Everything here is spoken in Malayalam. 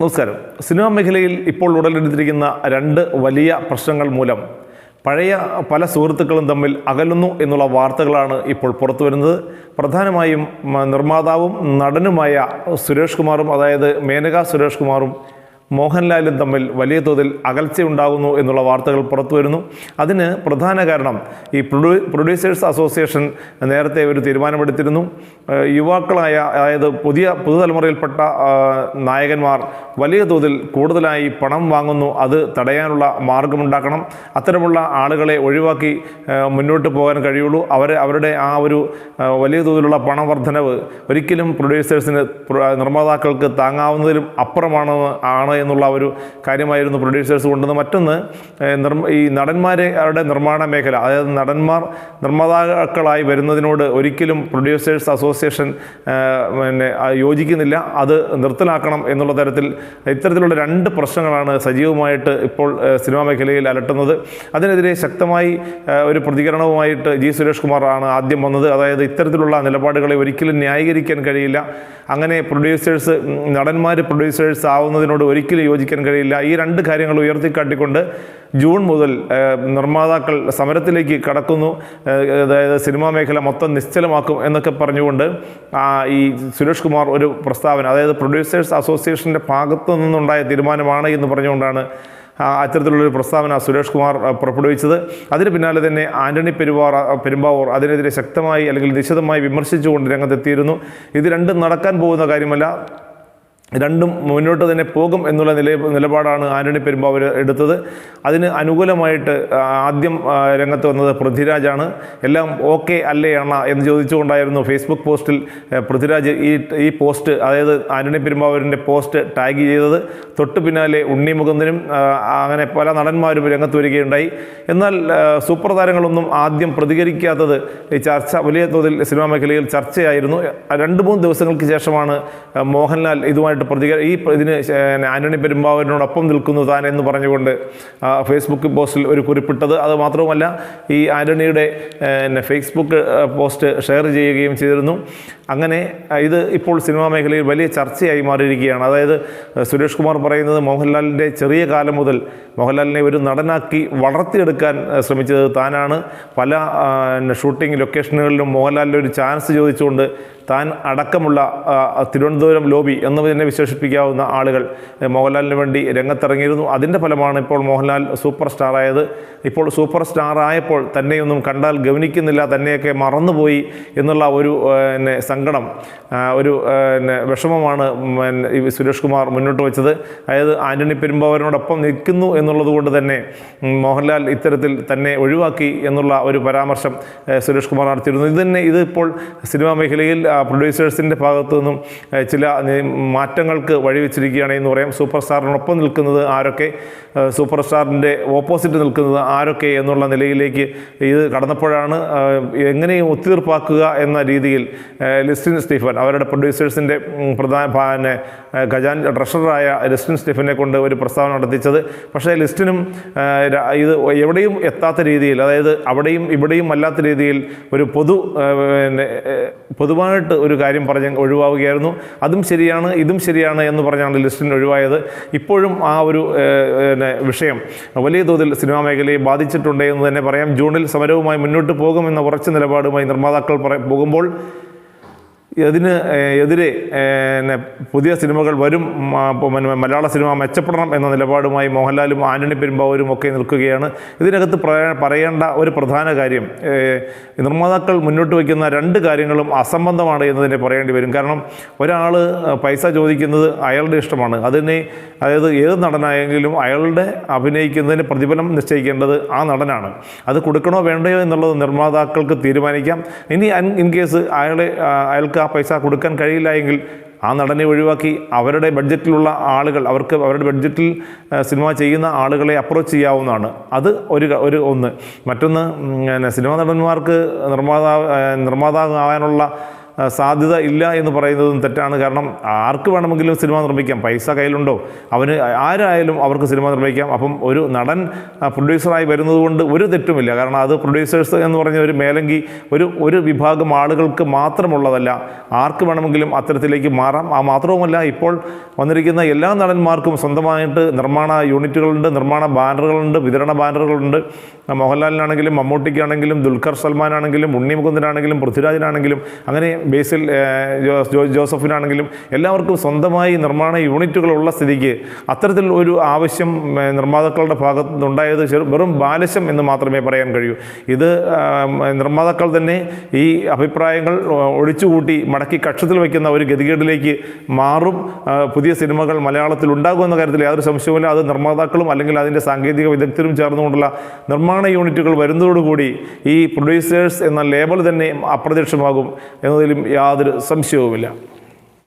നമസ്കാരം. സിനിമാ മേഖലയിൽ ഇപ്പോൾ ഉടലെടുത്തിരിക്കുന്ന രണ്ട് വലിയ പ്രശ്നങ്ങൾ മൂലം പഴയ പല സുഹൃത്തുക്കളും തമ്മിൽ അകലുന്നു എന്നുള്ള വാർത്തകളാണ് ഇപ്പോൾ പുറത്തു വരുന്നത്. പ്രധാനമായും നിർമ്മാതാവും നടനുമായ സുരേഷ് കുമാറും അതായത് മേനക സുരേഷ് കുമാറും മോഹൻലാലും തമ്മിൽ വലിയ തോതിൽ അകൽച്ചയുണ്ടാകുന്നു എന്നുള്ള വാർത്തകൾ പുറത്തുവരുന്നു അതിന് പ്രധാന കാരണം ഈ പ്രൊഡ്യൂ പ്രൊഡ്യൂസേഴ്സ് അസോസിയേഷൻ നേരത്തെ ഒരു തീരുമാനമെടുത്തിരുന്നു. യുവാക്കളായ അതായത് പുതിയ പുതുതലമുറയിൽപ്പെട്ട നായകന്മാർ വലിയ തോതിൽ കൂടുതലായി പണം വാങ്ങുന്നു. അത് തടയാനുള്ള മാർഗമുണ്ടാക്കണം. അത്തരമുള്ള ആളുകളെ ഒഴിവാക്കി മുന്നോട്ട് പോകാൻ കഴിയുള്ളൂ. അവരെ അവരുടെ ആ ഒരു വലിയ തോതിലുള്ള പണവർദ്ധനവ് ഒരിക്കലും പ്രൊഡ്യൂസേഴ്സിന് പ്ര- നിർമ്മാതാക്കൾക്ക് താങ്ങാവുന്നതിലും അപ്പുറമാണ് ആണ് എന്നുള്ള ഒരു കാര്യമായിരുന്നു പ്രൊഡ്യൂസേഴ്സ് കൊണ്ടുവന്ന് മറ്റൊന്ന് ഈ നടന്മാരെ അവരുടെ നിർമ്മാണ മേഖല അതായത് നടന്മാർ നിർമ്മാതാക്കളായി വരുന്നതിനോട് ഒരിക്കലും പ്രൊഡ്യൂസേഴ്സ് അസോസിയേഷൻ പിന്നെ യോജിക്കുന്നില്ല. അത് നിർത്തലാക്കണം എന്നുള്ള തരത്തിൽ ഇത്തരത്തിലുള്ള രണ്ട് പ്രശ്നങ്ങളാണ് സജീവമായിട്ട് ഇപ്പോൾ സിനിമാ മേഖലയിൽ അലട്ടുന്നത്. അതിനെതിരെ ശക്തമായി ഒരു പ്രതികരണവുമായിട്ട് ജി സുരേഷ് കുമാർ ആണ് ആദ്യം വന്നത്. അതായത് ഇത്തരത്തിലുള്ള നിലപാടുകളെ ഒരിക്കലും ന്യായീകരിക്കാൻ കഴിയില്ല. അങ്ങനെ പ്രൊഡ്യൂസേഴ്സ് നടന്മാർ പ്രൊഡ്യൂസേഴ്സ് ആവുന്നതിനോട് ഒരിക്കലും യോജിക്കാൻ കഴിയില്ല. ഈ രണ്ട് കാര്യങ്ങൾ ഉയർത്തിക്കാട്ടിക്കൊണ്ട് ജൂൺ മുതൽ നിർമ്മാതാക്കൾ സമരത്തിലേക്ക് കടക്കുന്നു. അതായത് സിനിമാ മേഖല മൊത്തം നിശ്ചലമാക്കും എന്നൊക്കെ പറഞ്ഞുകൊണ്ട് ഈ സുരേഷ് കുമാർ ഒരു പ്രസ്താവന അതായത് പ്രൊഡ്യൂസേഴ്സ് അസോസിയേഷന്റെ ഭാഗത്തു നിന്നുണ്ടായ തീരുമാനമാണ് എന്ന് പറഞ്ഞുകൊണ്ടാണ് അത്തരത്തിലുള്ളൊരു പ്രസ്താവന സുരേഷ് കുമാർ പുറപ്പെടുവിച്ചത്. അതിന് പിന്നാലെ തന്നെ ആന്റണി പെരുവാർ പെരുമ്പാവൂർ അതിനെതിരെ ശക്തമായി അല്ലെങ്കിൽ നിശിതമായി വിമർശിച്ചുകൊണ്ട് രംഗത്തെത്തിയിരുന്നു. ഇത് രണ്ടും നടക്കാൻ പോകുന്ന കാര്യമല്ല. രണ്ടും മുന്നോട്ട് തന്നെ പോകും എന്നുള്ള നില നിലപാടാണ് ആന്റണി പെരുമ്പാവൂർ എടുത്തത്. അതിന് അനുകൂലമായിട്ട് ആദ്യം രംഗത്ത് വന്നത് പൃഥ്വിരാജാണ്. എല്ലാം ഓക്കെ അല്ലേ അണ്ണ എന്ന് ചോദിച്ചുകൊണ്ടായിരുന്നു ഫേസ്ബുക്ക് പോസ്റ്റിൽ പൃഥ്വിരാജ് ഈ ഈ പോസ്റ്റ് അതായത് ആന്റണി പെരുമ്പാവൂരിന്റെ പോസ്റ്റ് ടാഗ് ചെയ്തത്. തൊട്ട് പിന്നാലെ ഉണ്ണി മുകുന്ദനും അങ്ങനെ പല നടന്മാരും രംഗത്ത് വരികയുണ്ടായി. എന്നാൽ സൂപ്പർ താരങ്ങളൊന്നും ആദ്യം പ്രതികരിക്കാത്തത് ഈ ചർച്ച വലിയ തോതിൽ സിനിമാ മേഖലയിൽ ചർച്ചയായിരുന്നു. രണ്ട് മൂന്ന് ദിവസങ്ങൾക്ക് ശേഷമാണ് മോഹൻലാൽ മോഹൻലാൽ ഇതുമായിട്ട് പ്രതികര ഈ ഇതിന് ആന്റണി പെരുമ്പാവൂരിനോടൊപ്പം നിൽക്കുന്നു താൻ എന്ന് പറഞ്ഞുകൊണ്ട് ഫേസ്ബുക്ക് പോസ്റ്റിൽ ഒരു കുറിപ്പിട്ടത്. അത് മാത്രവുമല്ല ഈ ആന്റണിയുടെ ഫേസ്ബുക്ക് പോസ്റ്റ് ഷെയർ ചെയ്യുകയും ചെയ്തിരുന്നു. അങ്ങനെ ഇത് ഇപ്പോൾ സിനിമാ മേഖലയിൽ വലിയ ചർച്ചയായി മാറിയിരിക്കുകയാണ്. അതായത് സുരേഷ് കുമാർ പറയുന്നത് മോഹൻലാലിന്റെ ചെറിയ കാലം മുതൽ മോഹൻലാലിനെ ഒരു നടനാക്കി വളർത്തിയെടുക്കാൻ ശ്രമിച്ചത് താനാണ്. പല ഷൂട്ടിംഗ് ലൊക്കേഷനുകളിലും മോഹൻലാലിന്റെ ഒരു ചാൻസ് ചോദിച്ചുകൊണ്ട് താൻ അടക്കമുള്ള തിരുവനന്തപുരം ലോബി എന്ന് തന്നെ വിശേഷിപ്പിക്കാവുന്ന ആളുകൾ മോഹൻലാലിന് വേണ്ടി രംഗത്തിറങ്ങിയിരുന്നു. അതിന്റെ ഫലമാണ് ഇപ്പോൾ മോഹൻലാൽ സൂപ്പർ സ്റ്റാർ ആയത് ഇപ്പോൾ സൂപ്പർ സ്റ്റാർ ആയപ്പോൾ തന്നെയൊന്നും കണ്ടാൽ ഗവനിക്കുന്നില്ല തന്നെയൊക്കെ മറന്നുപോയി എന്നുള്ള ഒരു സങ്കടം ഒരു പിന്നെ വിഷമമാണ് സുരേഷ് കുമാർ മുന്നോട്ട് വെച്ചത്. അതായത് ആന്റണി പെരുമ്പാവരനോടൊപ്പം നിൽക്കുന്നു എന്നുള്ളത് കൊണ്ട് തന്നെ മോഹൻലാൽ ഇത്തരത്തിൽ തന്നെ ഒഴിവാക്കി എന്നുള്ള ഒരു പരാമർശം സുരേഷ് കുമാർ നടത്തിയിരുന്നു. ഇത് തന്നെ ഇതിപ്പോൾ സിനിമാ മേഖലയിൽ പ്രൊഡ്യൂസേഴ്സിന്റെ ഭാഗത്തു നിന്നും ചില മാറ്റങ്ങൾക്ക് വഴിവെച്ചിരിക്കുകയാണ് എന്ന് പറയാം. സൂപ്പർ സ്റ്റാറിനൊപ്പം നിൽക്കുന്നത് ആരൊക്കെ? സൂപ്പർ സ്റ്റാറിന്റെ ഓപ്പോസിറ്റ് നിൽക്കുന്നത് ആരൊക്കെ എന്നുള്ള നിലയിലേക്ക് ഇത് കടന്നപ്പോഴാണ് എങ്ങനെയും ഒത്തുതീർപ്പാക്കുക എന്ന രീതിയിൽ ലിസ്റ്റിൻ സ്റ്റീഫൻ അവരുടെ പ്രൊഡ്യൂസേഴ്സിന്റെ പ്രധാന പിന്നെ ഖജാൻ ട്രഷററായ ലിസ്റ്റിൻ സ്റ്റീഫനെ കൊണ്ട് ഒരു പ്രസ്താവന നടത്തിച്ചത്. പക്ഷേ ലിസ്റ്റിനും ഇത് എവിടെയും എത്താത്ത രീതിയിൽ അതായത് അവിടെയും ഇവിടെയും അല്ലാത്ത രീതിയിൽ ഒരു പൊതു പിന്നെ പൊതുവായിട്ട് ഒരു കാര്യം പറഞ്ഞ് ഒഴിവാവുകയായിരുന്നു. അതും ശരിയാണ് ഇതും ശരിയാണ് എന്ന് പറഞ്ഞാണ് ലിസ്റ്റിൻ ഒഴിവായത്. ഇപ്പോഴും ആ ഒരു പിന്നെ വിഷയം വലിയ തോതിൽ സിനിമാ മേഖലയെ ബാധിച്ചിട്ടുണ്ട് എന്ന് തന്നെ പറയാം. ജൂണിൽ സമരവുമായി മുന്നോട്ട് പോകുമെന്ന ഉറച്ച നിലപാടുമായി നിർമ്മാതാക്കൾ പോകുമ്പോൾ ഏഹ്, എതിരെ പുതിയ സിനിമകൾ വരും മലയാള സിനിമ മെച്ചപ്പെടണം എന്ന നിലപാടുമായി മോഹൻലാലും ആന്റണി പെരുമ്പാവൂരും ഒക്കെ നിൽക്കുകയാണ്. ഇതിനകത്ത് പറയ- പറയേണ്ട ഒരു പ്രധാന കാര്യം നിർമ്മാതാക്കൾ മുന്നോട്ട് വയ്ക്കുന്ന രണ്ട് കാര്യങ്ങളും അസംബന്ധമാണ് എന്ന് തന്നെ പറയേണ്ടി വരും. കാരണം ഒരാൾ പൈസ ചോദിക്കുന്നത് അയാളുടെ ഇഷ്ടമാണ്. അതിനെ അതായത് ഏത് നടനായെങ്കിലും അയാളുടെ അഭിനയിക്കുന്നതിന് പ്രതിഫലം നിശ്ചയിക്കേണ്ടത് ആ നടനാണ്. അത് കൊടുക്കണോ വേണ്ടയോ എന്നുള്ളത് നിർമ്മാതാക്കൾക്ക് തീരുമാനിക്കാം. ഇനി ഇൻ കേസ് അയാളെ അയാൾക്ക് ആ പൈസ കൊടുക്കാൻ കഴിയില്ല എങ്കിൽ ആ നടനെ ഒഴിവാക്കി അവരുടെ ബഡ്ജറ്റിലുള്ള ആളുകൾ അവർക്ക് അവരുടെ ബഡ്ജറ്റിൽ സിനിമ ചെയ്യുന്ന ആളുകളെ അപ്രോച്ച് ചെയ്യാവുന്നതാണ്. അത് ഒരു ഒരു ഒന്ന്. മറ്റൊന്ന് സിനിമാ നടന്മാർക്ക് നിർമ്മാതാവ് നിർമ്മാതാവ് നിർമ്മാതാവാകാനുള്ള സാധ്യത ഇല്ല എന്ന് പറയുന്നതും തെറ്റാണ്. കാരണം ആർക്ക് വേണമെങ്കിലും സിനിമ നിർമ്മിക്കാം. പൈസ കയ്യിലുണ്ടോ? അവന് ആരായാലും അവർക്ക് സിനിമ നിർമ്മിക്കാം. അപ്പം ഒരു നടൻ പ്രൊഡ്യൂസറായി വരുന്നതുകൊണ്ട് ഒരു തെറ്റുമില്ല. കാരണം അത് പ്രൊഡ്യൂസേഴ്സ് എന്ന് പറഞ്ഞ ഒരു മേലങ്കി ഒരു ഒരു വിഭാഗം ആളുകൾക്ക് മാത്രമുള്ളതല്ല. ആർക്ക് വേണമെങ്കിലും അത്തരത്തിലേക്ക് മാറാം. ആ മാത്രവുമല്ല ഇപ്പോൾ വന്നിരിക്കുന്ന എല്ലാ നടന്മാർക്കും സ്വന്തമായിട്ട് നിർമ്മാണ യൂണിറ്റുകളുണ്ട് നിർമ്മാണ ബാനറുകളുണ്ട് വിതരണ ബാനറുകളുണ്ട്. മോഹൻലാലിനാണെങ്കിലും മമ്മൂട്ടിക്കാണെങ്കിലും ദുൽഖർ സൽമാനാണെങ്കിലും ഉണ്ണി മുകുന്ദനാണെങ്കിലും പൃഥ്വിരാജിനാണെങ്കിലും അങ്ങനെ ബേസിൽ ജോസഫിനാണെങ്കിലും എല്ലാവർക്കും സ്വന്തമായി നിർമ്മാണ യൂണിറ്റുകളുള്ള സ്ഥിതിക്ക് അത്തരത്തിൽ ഒരു ആവശ്യം നിർമ്മാതാക്കളുടെ ഭാഗത്തു നിന്നുണ്ടായത് വെറും ബാലശം എന്ന് മാത്രമേ പറയാൻ കഴിയൂ. ഇത് നിർമ്മാതാക്കൾ തന്നെ ഈ അഭിപ്രായങ്ങൾ ഒഴിച്ചുകൂട്ടി മടക്കി കക്ഷത്തിൽ വയ്ക്കുന്ന ഒരു ഗതികേടിലേക്ക് മാറും. പുതിയ സിനിമകൾ മലയാളത്തിൽ ഉണ്ടാകുമെന്ന കാര്യത്തിൽ യാതൊരു സംശയവുമില്ല. അത് നിർമ്മാതാക്കളും അല്ലെങ്കിൽ അതിന്റെ സാങ്കേതിക വിദഗ്ധരും ചേർന്നുകൊണ്ടുള്ള നിർമ്മാണ യൂണിറ്റുകൾ വരുന്നതോടുകൂടി ഈ പ്രൊഡ്യൂസേഴ്സ് എന്ന ലേബൽ തന്നെ അപ്രത്യക്ഷമാകും എന്നതിലും യാതൊരു സംശയവുമില്ല.